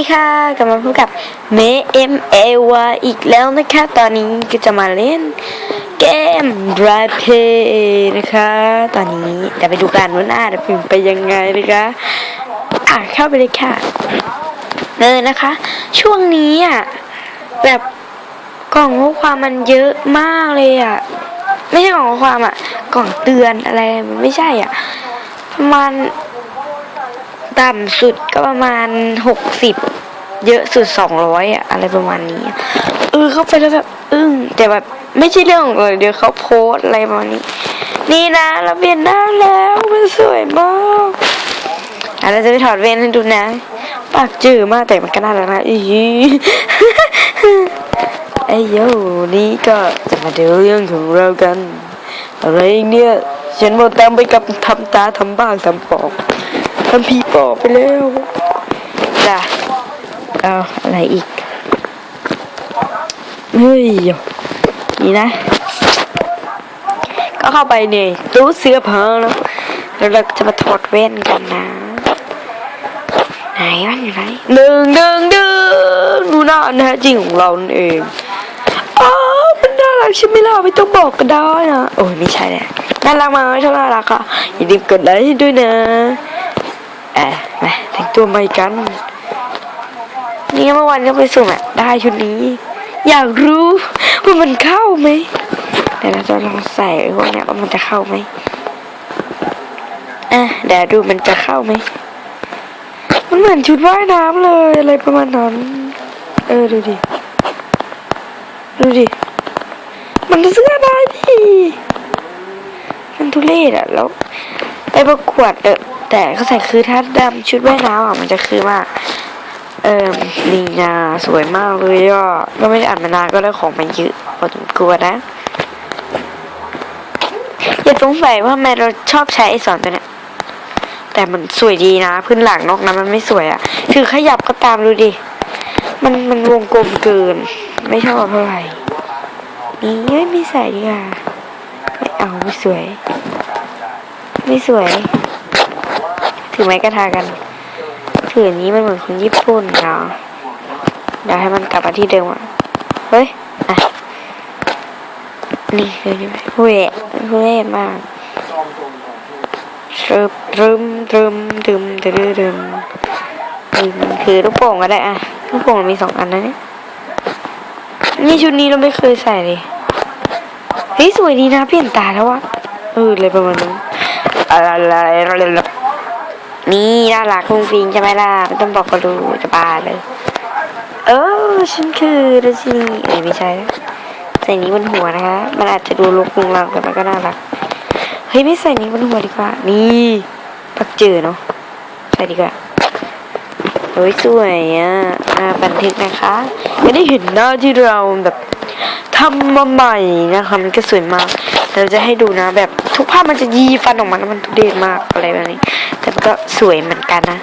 ดีค่ะกลับมาพบกับเมเอ็มเอวาอีกแล้วนะคะตอนนี้ก็จะมาเล่นเกม Drive Play นะคะ ตอนนี้เดี๋ยวไปดูกันว่าหน้าจะเป็นไปยังไงนะคะอะเข้าไปเลยค่ะเออนะคะ ช่วงนี้อะแบบกล่องข้อความมันเยอะมากเลยอะไม่ใช่กล่องข้อความอะกล่องเตือนอะไรมันไม่ใช่อะประมาณต่ำสุดก็ประมาณหกสิบ เยอะสุดสองร้อยอะอะไรประมาณนี้เออเข้าไปแล้วแบบอึ้งแต่แบบไม่ใช่เรื่องของเลยเดี๋ยวเขาโพสอะไรประมาณนี้ นี่นะเราเปลี่ยนหน้าแล้วมันสวยมากอะเราจะไปถอดเวนให้ดูนะ ปากจืดมากแต่มันก็น่ารักนะอีไอ้โยนี่ก็จะมาดูเรื่องของเรากัน อะไรเนี่ยฉันหมดแต้มไปกับทำตาทำบ้างทำปอกทำผีปอบไปแล้ว เอาอะไรอีก เฮ้ยนี่นะ ก็เข้าไปในตู้เสื้อผ้าแล้วแล้วเราจะมาถอดแว่นกันนะ ไหนวะอยู่ไหนหนึ่งหนึ่งหนึ่งดูหน้านแท้จริงของเราเองอ้าวมันน่ารักใช่ไหมล่ะไม่ต้องบอกก็ได้อะโอ้ยไม่ใช่แหละน่ารักมากไม่เท่น่ารักอะอย่าลืมกดไลค์ด้วยนะเอะมาแต่งตัวใหม่กัน นี่เมื่อวานก็ไปสุ่มอะได้ชุดนี้ อยากรู้ว่ามันเข้าไหมเดี๋ยวเราจะลองใส่พวกเนี้ยว่ามันจะเข้าไหมอะเดี๋ยวดูมันจะเข้าไหมมันเหมือนชุดว่ายน้ำเลยอะไรประมาณนั้น เออดูดิ ดูดิ มันเสื้อได้ดิมันทุเรศอะแล้วไปประกวดเออแต่เขาใส่คือถ้าดำชุดว่ายน้ำอะมันจะคือมาก เออลีนาสวยมากเลยอะก็ไม่ได้อ่านมานานก็ได้ของมาเยอะพอสมควรนะ อย่าสงสัยว่าทำไมเราชอบใช้ไอสอนตัวเนี้ยแต่มันสวยดีนะพื้นหลังนอกนั้นมันไม่สวยอะคือขยับก็ตามดูดิ มันมันวงกลมเกิน ไม่ชอบเท่าไหร่นี่ไม่ใส่ดีกว่าไม่เอาไม่สวย ไม่สวย ถือไม้กระทากัน ถืออันนี้มันเหมือนคนญี่ปุ่นเนาะเดี๋ยวให้มันกลับมาที่เดิมอะ เฮ้ย อะ นี่คือนี่ไหมเวะเวะมากรึมรึมรึมรึมรึมรึมรึมคือลูกโป่งก็ได้อะ ลูกโป่งมันมีสองอันนะเนี่ย นี่ชุดนี้เราไม่เคยใส่เลย เฮ้ยสวยดีนะเปลี่ยนตาแล้ววะเออเลยประมาณนั้นอะไรอะไรอะไร นี่น่ารักฟุ้งฟิงใช่ไหมล่ะไม่ต้องบอกก็รู้จะบ้าเลย เออฉันคือราชินีเอ้ยไม่ใช่ใส่นี้บนหัวนะคะมันอาจจะดูลุกลุงลังแต่มันก็น่ารักเฮ้ยไม่ใส่นี้บนหัวดีกว่า นี่ปักเจอเนาะใส่ดีกว่าเฮ้ยสวยอะอ่าบันทึกนะคะไม่ได้เห็นหน้าที่เราแบบทำมาใหม่นะคะมันก็สวยมาก เราจะให้ดูนะ แบบทุกภาพมันจะยีฟันออกมาแล้วมันทุเรศมากอะไรแบบนี้ แต่มันก็สวยเหมือนกันนะ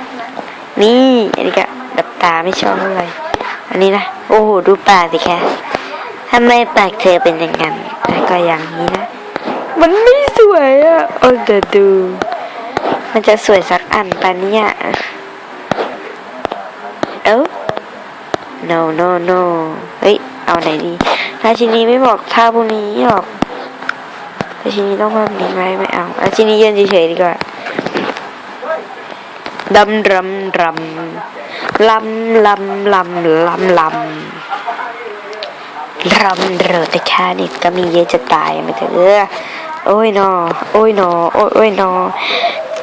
นี่อันนี้ก็ดับตาไม่ชอบเท่าไหร่อันนี้นะ โอ้โหดูปากสิแค่ทำไมปากเธอเป็นอย่างนั้นแล้วก็อย่างนี้นะ มันไม่สวยอะโอ้เดี๋ยวดู มันจะสวยสักอันปะเนี่ยเอ้า no no no เฮ้ย เอาไหนดีราชินีไม่บอกท่าพวกนี้หรอก ราชินีต้องภาพนี้ไหมไม่เอาราชินียืนเฉยๆดีกว่าดำรำรำลำลำลำลำลำรำเรอแต่แค่นี้ก็มีเยอะจะตายไม่เถอะเออโอ้ยนอ โอ้ยนอ โอ้ยโอ้ยนอ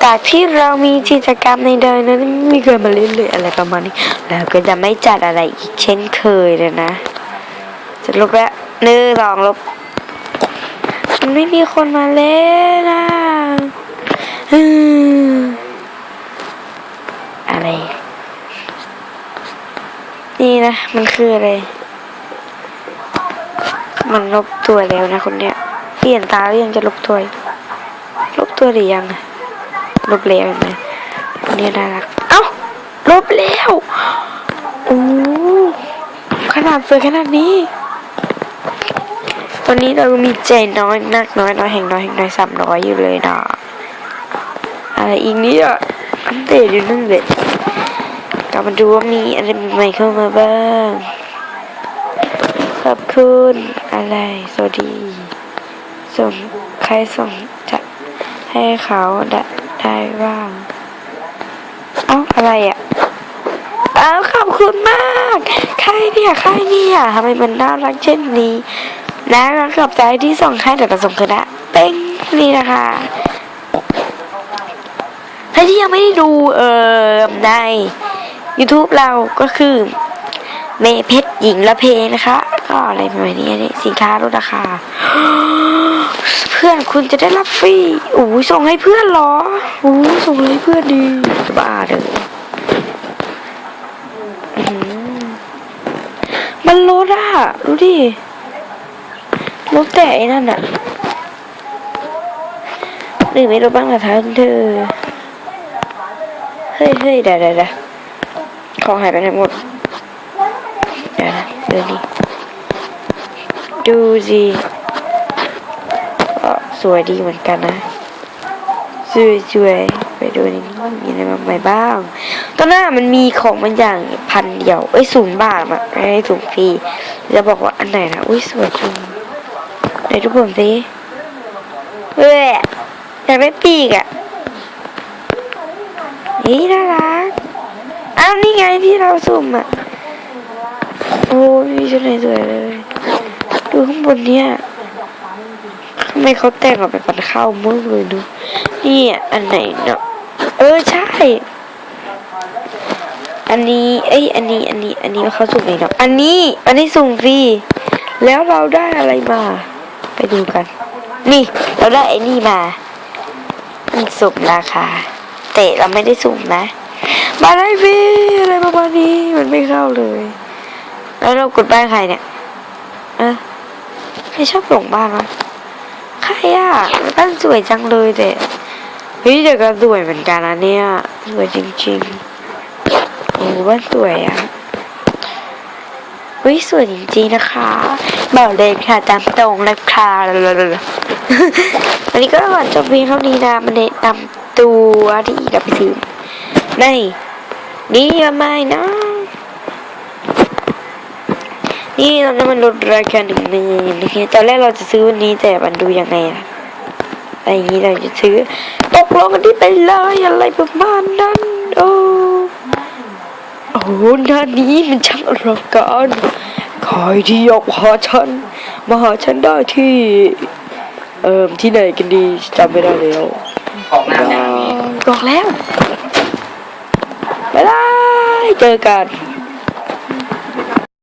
จากที่เรามีกิจกรรมในเดินนั้นไม่เคยมาเล่นเลยอะไรประมาณนี้ แล้วก็จะไม่จัดอะไรอีกเช่นเคยเลยนะ จะลบแล้วหนึ่งสองลบ มันไม่มีคนมาเล่นะอืมอะไร นี่นะ มันคืออะไร มันลบตัวแล้วนะคนเนี้ย เปลี่ยนตาหรือยังจะลบตัว ลบตัวหรือยังลบแล้วเห็นไหมคนนี้น่ารัก เอ้า ลบแล้ว โอ้ขนาดสวยขนาดนี้ อนนี้เรามีใจน้อยนักน้อยน้อยแห่งน้อยแห่งน้อยสามร้อยอยู่เลยนะอะไรอีกนี่ยอันเดตอยู่นั่นเลยกลับมาดูว่ามีอะไรใหม่เข้ามาบ้างขอบคุณอะไรสวัสดีส่งใครส่งจะให้เขาได้ได้บ้างเอ้าอะไรอะเอ้าขอบคุณมาก ใครเนี่ย ใครเนี่ยทำไมมันน่ารักเช่นนี้ น่ารักกับใจที่ส่งให้เดี๋ยวเราส่งคืนะเป้งนี่นะคะถ้าที่ยังไม่ได้ดูเอ่อใน YouTube เราก็คือเมเพชรหญิงละเพนะคะ ก็อะไรประมาณนี้นนี้สินค้าลดราคา เพื่อนคุณจะได้รับฟรีโอ้ยส่งให้เพื่อนเหรอโอ้ยส่งให้เพื่อนดีบ้าเลยอื้อหือมันลดอะ ดูดิ ลดแต่ไอ้นั่นอะหรือไม่ลดบ้างเหรอท่านเธอ เฮ้ยเฮ้ยเดี๋ยวเดี๋ยวเดะของหายไปไหนหมดเดี๋ยวนะเดี๋ยวนี้ดูสิก็สวยดีเหมือนกันนะสวยสวยไปดูนี่มีอะไรมาใหม่บ้าง ตอนหน้ามันมีของบางอย่างพันเดียว เอ้ยศูนย์บาทอะไม่ให้ศูนย์ฟรีจะบอกว่าอันไหนนะอุ้ยสวยจัง ไหนทุกคนสิเอ้ยอยากได้ปีกอะนี่น่ารักอ้าวนี่ไงที่เราสุ่มอะโอ้ยมีชุดไหนสวยเลย ดูข้างบนเนี่ยทำไมเขาแต่งออกไปปันข้าวมึงเลยดูนี่อันไหนเนาะเออใช่ อันนี้เอ้ยอันนี้อันนี้ อันนี้เขาสุ่มเองเนาะอันนี้ อันนี้สุ่มฟรีแล้วเราได้อะไรมา ไปดูกัน นี่เราได้ไอ้นี่มานี่สุ่มราคา แต่เราไม่ได้สุ่มนะ มาได้ฟรีอะไรประมาณนี้มันไม่เข้าเลย แล้วเรากดบ้านใครเนี่ยเออไม่ชอบหลงบ้านวะใครอะบ้านสวยจังเลยแต่เฮ้ยเดี๋ยวก็สวยเหมือนกันนะเนี่ยสวยจริงๆโอ้บ้านสวยอะ เฮ้ยสวยจริงๆนะคะบอกเลยค่ะตามตรงเลยค่ะวันนี้ก็ก่อนจบเพียงเท่านี้นะมันแนะนำตัวที่เราไปซื้อในนี่ทำไมนะ นี่ตอนนั้มันลดราคาหนึ่งหมื่นนะคตอนแรกเราจะซื้อวันนี้แต่มันดูยังไงอะอะไรอย่างนี้เราจะซื้อตกลงกันที่ไปเลยอะไรประมาณนั้น หหน้านี้มันช่างอลังการใครที่อยากมาหาฉัน มาหาฉันได้ที่ เอ่อที่ไหนกันดีจำไม่ได้แล้วของน้ำเนี่ยมีบอกแล้วบ๊ายบายเจอกัน